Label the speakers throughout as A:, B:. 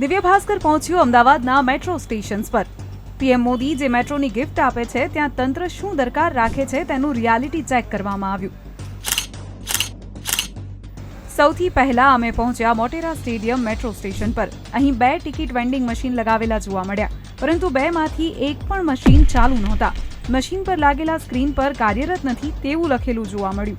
A: દિવ્ય ભાસ્કર પહોંચ્યું અમદાવાદના મેટ્રો સ્ટેશન્સ પર. પીએમ મોદી જે મેટ્રોની ગિફ્ટ આપે છે, ત્યાં તંત્ર શું દરકાર રાખે છે તેનું રિયાલિટી ચેક કરવામાં આવ્યું. સૌથી પહેલા અમે પહોંચ્યા મોટેરા સ્ટેડિયમ મેટ્રો સ્ટેશન પર. અહીં બે ટિકિટ વેન્ડિંગ મશીન લગાવેલા જોવા મળ્યા. પરંતુ બેમાંથી એક પણ મશીન ચાલુ નહોતા. મશીન પર લાગેલા સ્ક્રીન પર કાર્યરત નથી તેવું લખેલું જોવા મળ્યું.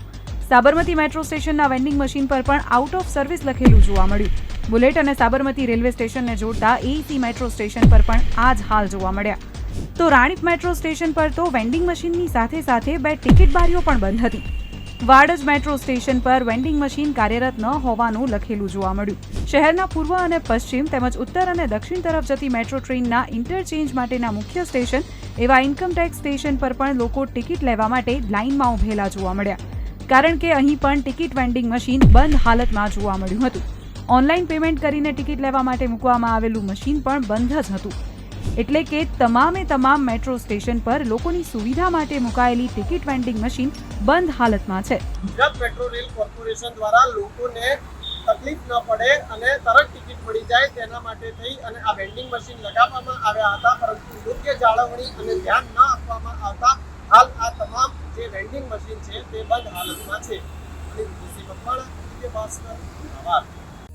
A: સાબરમતી મેટ્રો સ્ટેશનના વેન્ડિંગ મશીન પર પણ આઉટ ઓફ સર્વિસ લખેલું જોવા મળ્યું. બુલેટ અને સાબરમતી રેલવે સ્ટેશનને જોડતા એઈસી મેટ્રો સ્ટેશન પર પણ આ જ હાલ જોવા મળ્યા. તો રાણીપ મેટ્રો સ્ટેશન પર તો વેન્ડિંગ મશીનની સાથે સાથે બે ટિકિટ બારીઓ પણ બંધ હતી. વાડજ મેટ્રો સ્ટેશન પર વેન્ડિંગ મશીન કાર્યરત ન હોવાનું લખેલું જોવા મળ્યું. શહેરના પૂર્વ અને પશ્ચિમ તેમજ ઉત્તર અને દક્ષિણ તરફ જતી મેટ્રો ટ્રેનના ઇન્ટરચેન્જ માટેના મુખ્ય સ્ટેશન એવા ઇન્કમટેક્સ સ્ટેશન પર પણ લોકો ટિકિટ લેવા માટે લાઇનમાં ઉભેલા જોવા મળ્યા. કારણ કે અહીં પણ ટિકિટ વેન્ડિંગ મશીન બંધ હાલતમાં જોવા મળ્યું હતું. ઓનલાઈન પેમેન્ટ કરીને ટિકિટ લેવા માટે મૂકવામાં આવેલું મશીન પણ બંધ જ હતું. એટલે કે તમામે તમામ મેટ્રો સ્ટેશન પર લોકોની સુવિધા માટે મુકાયેલી ટિકિટ વેન્ડિંગ મશીન બંધ હાલતમાં છે.
B: ગુજરાત મેટ્રો રેલ કોર્પોરેશન દ્વારા લોકોને તકલીફ ન પડે અને તરત ટિકિટ મળી જાય તેના માટે થઈ અને આ વેન્ડિંગ મશીન લગાવવામાં આવ્યા હતા, પરંતુ યોગ્ય જાળવણી અને ધ્યાન ન આપવામાં આવતા હાલ આ તમામ જે વેન્ડિંગ મશીન છે તે બંધ હાલતમાં છે. અને વિદેશી મકવાણા દિવ્ય ભાસ્કર